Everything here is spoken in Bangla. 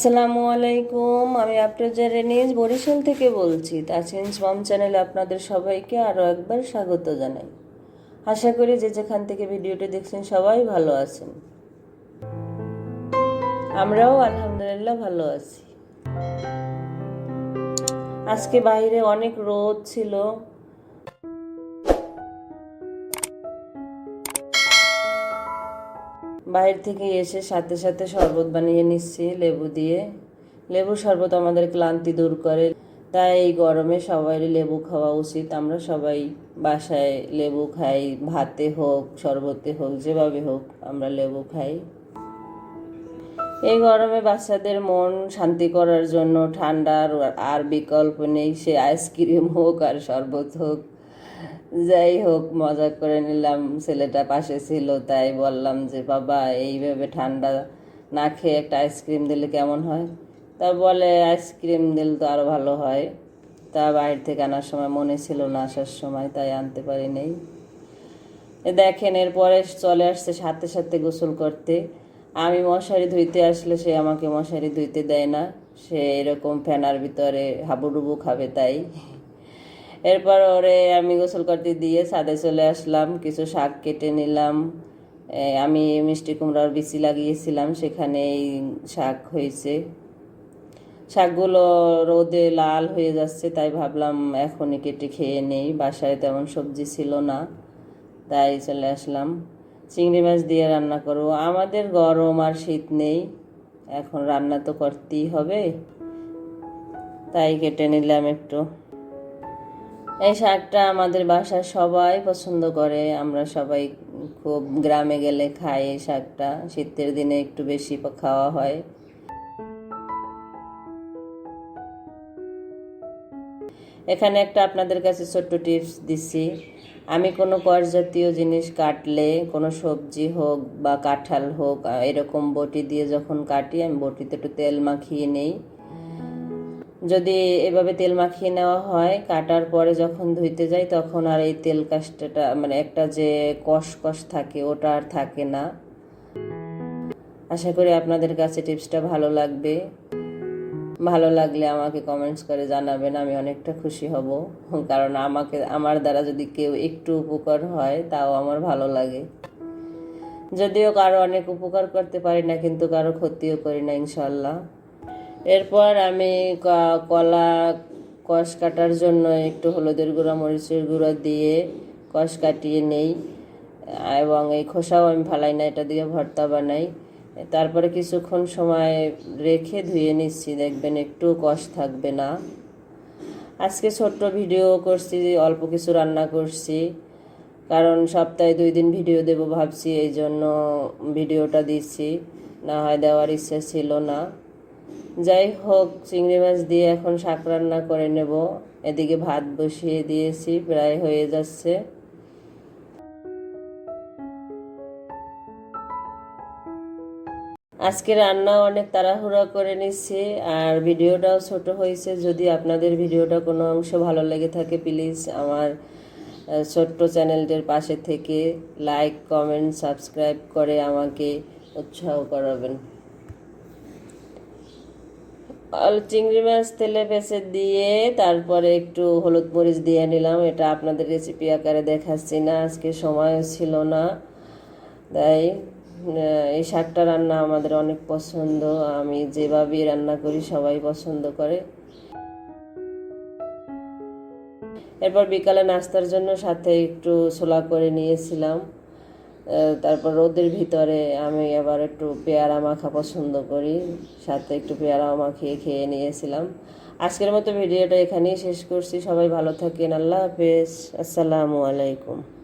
আসসালামু আলাইকুম, আমি আপনাদের রেনিজ বরিশাল থেকে বলছি। তাসিনস মম চ্যানেলে আপনাদের সবাইকে আরও একবার স্বাগত জানাই। আশা করি যে যেখান থেকে ভিডিওটি দেখছেন সবাই ভালো আছেন। আমরাও আলহামদুলিল্লাহ ভালো আছি। আজকে বাইরে অনেক রোদ ছিল। বাইরে থেকে এসে সাথে সাথে শরবত বানিয়ে নিচ্ছি, লেবু দিয়ে। লেবু শরবত আমাদের ক্লান্তি দূর করে। তাই এই গরমে সবারই লেবু খাওয়া উচিত। আমরা সবাই বাসায় লেবু খাই, ভাতে হোক, শরবতে হোক, যেভাবে হোক আমরা লেবু খাই। এই গরমে বাচ্চাদের মন শান্তি করার জন্য ঠান্ডার আর বিকল্প নেই। সে আইসক্রিম হোক আর শরবত হোক। যাই হোক, মজা করে নিলাম। ছেলেটা পাশে ছিল, তাই বললাম যে, বাবা, এইভাবে ঠান্ডা না খেয়ে একটা আইসক্রিম দিলে কেমন হয়? তা বলে, আইসক্রিম দিলে তো আরও ভালো হয়। তা বাইরে থেকে আনার সময় মনে ছিল না আসার সময়, তাই আনতে পারি নেই দেখেন, এরপরে চলে আসছে সাথে সাথে গোসল করতে। আমি মশারি ধুইতে আসলে সে আমাকে মশারি ধুইতে দেয় না। সে এরকম ফ্যানার ভিতরে হাবুডুবু খাবে তাই। এরপর ওরে আমি গোসল করতে দিয়ে ছাদে চলে আসলাম, কিছু শাক কেটে নিলাম। আমি মিষ্টি কুমড়ার বিচি লাগিয়েছিলাম সেখানে এই শাক হয়েছে। শাকগুলো রোদে লাল হয়ে যাচ্ছে, তাই ভাবলাম এখনই কেটে খেয়ে নেই, বাসায় তেমন সবজি ছিল না, তাই চলে আসলাম। চিংড়ি মাছ দিয়ে রান্না করব। আমাদের গরম আর শীত নেই, এখন রান্না তো করতেই হবে, তাই কেটে নিলাম একটু। এই শাকটা আমাদের বাসার সবাই পছন্দ করে। আমরা সবাই খুব গ্রামে গেলে খাই এই শাকটা। শীতের দিনে একটু বেশি খাওয়া হয়। এখানে একটা আপনাদের কাছে ছোট্ট টিপস দিচ্ছি আমি কোনো কর জাতীয় জিনিস কাটলে, কোনো সবজি হোক বা কাঁঠাল হোক এরকম বটি দিয়ে যখন কাটি, আমি বটিতে একটু তেল মাখিয়ে নেই। যদি এভাবে তেল মাখিয়ে নেওয়া হয়, কাটার পরে যখন ধুইতে যাই, তখন আর এই তেল কাজটা মানে একটা যে কষ কষ থাকে, ওটা আর থাকে না। আশা করি আপনাদের কাছে টিপসটা ভালো লাগবে। ভালো লাগলে আমাকে কমেন্টস করে জানাবেন, আমি অনেকটা খুশি হব। কারণ আমাকে, আমার দ্বারা যদি কেউ একটু উপকার হয়, তাও আমার ভালো লাগে। যদিও কারও অনেক উপকার করতে পারি না, কিন্তু কারও ক্ষতিও করি না ইনশাল্লাহ এরপর আমি কলা, কষ কাটার জন্য একটু হলুদের গুঁড়া, মরিচের গুঁড়া দিয়ে কষ কাটিয়ে নেই। এবং এই খোসাও আমি ফালাই না, এটা দিয়ে ভর্তা বানাই। তারপরে কিছুক্ষণ সময় রেখে ধুয়ে নিচ্ছি, দেখবেন একটু কষ থাকবে না। আজকে ছোট্ট ভিডিও করছি, অল্প কিছু রান্না করছি। কারণ সপ্তাহে দুই দিন ভিডিও দেব ভাবছি, এই জন্য ভিডিওটা দিচ্ছি। না হয় দেওয়ার ইচ্ছা ছিল না। যাই হোক চিংড়ি মাছ দিয়ে এখন শাক রান্না করে নেব। এদিকে ভাত বসিয়ে দিয়েছি, প্রায় হয়ে যাচ্ছে। আজকে রান্না অনেক তাড়াহুড়া করে নিচ্ছি, আর ভিডিওটাও ছোট হয়েছে। যদি আপনাদের ভিডিওটা কোনো অংশ ভালো লেগে থাকে, প্লিজ আমার ছোট্ট চ্যানেলটির পাশে থেকে লাইক, কমেন্ট, সাবস্ক্রাইব করে আমাকে উৎসাহ করাবেন। চিংড়ি মাছ তেলে পেঁচে দিয়ে তারপরে একটু হলুদ মরিচ দিয়ে নিলাম। এটা আপনাদের রেসিপি আকারে দেখাচ্ছি না, আজকে সময়ও ছিল না। তাই এই শাকটা রান্না আমাদের অনেক পছন্দ। আমি যেভাবে রান্না করি, সবাই পছন্দ করে। এরপর বিকালে নাস্তার জন্য সাথে একটু ছোলা করে নিয়েছিলাম। তারপর রোদের ভিতরে আমি আবার একটু পেয়ারা মাখা পছন্দ করি, সাথে একটু পেয়ারা মাখিয়ে খেয়ে নিয়েছিলাম। আজকের মতো ভিডিওটা এখানেই শেষ করছি। সবাই ভালো থাকেন। আল্লাহ হাফেজ। আসসালামু আলাইকুম।